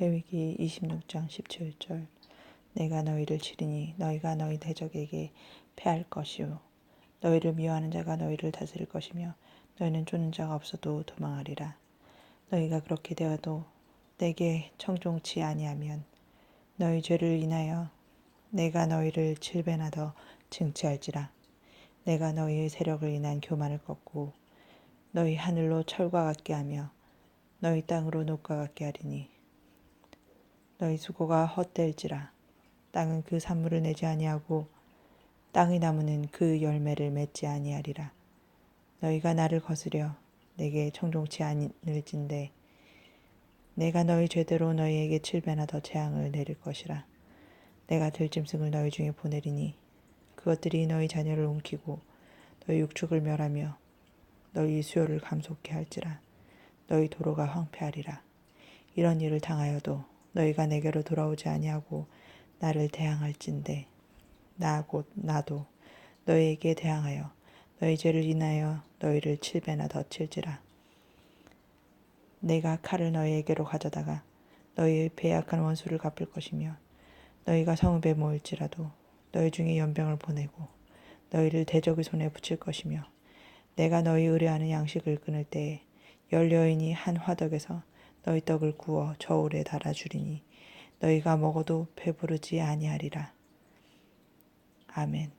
레위기 26장 17절 내가 너희를 치리니 너희가 너희 대적에게 패할 것이요. 너희를 미워하는 자가 너희를 다스릴 것이며 너희는 쫓는 자가 없어도 도망하리라. 너희가 그렇게 되어도 내게 청종치 아니하면 너희 죄를 인하여 내가 너희를 칠 배나 더 증치할지라. 내가 너희의 세력을 인한 교만을 꺾고 너희 하늘로 철과 같게 하며 너희 땅으로 녹과 같게 하리니 너희 수고가 헛될지라. 땅은 그 산물을 내지 아니하고 땅의 나무는 그 열매를 맺지 아니하리라. 너희가 나를 거스려 내게 청종치 않을진대. 내가 너희 죄대로 너희에게 칠배나 더 재앙을 내릴 것이라. 내가 들짐승을 너희 중에 보내리니 그것들이 너희 자녀를 움키고 너희 육축을 멸하며 너희 수요를 감속케 할지라. 너희 도로가 황폐하리라. 이런 일을 당하여도 너희가 내게로 돌아오지 아니하고 나를 대항할진대. 나 곧 나도 너희에게 대항하여 너희 죄를 인하여 너희를 칠배나 더 칠지라. 내가 칼을 너희에게로 가져다가 너희의 배약한 원수를 갚을 것이며 너희가 성읍에 모일지라도 너희 중에 연병을 보내고 너희를 대적의 손에 붙일 것이며 내가 너희 의뢰하는 양식을 끊을 때에 열 여인이 한 화덕에서 너희 떡을 구워 저울에 달아주리니 너희가 먹어도 배부르지 아니하리라. 아멘.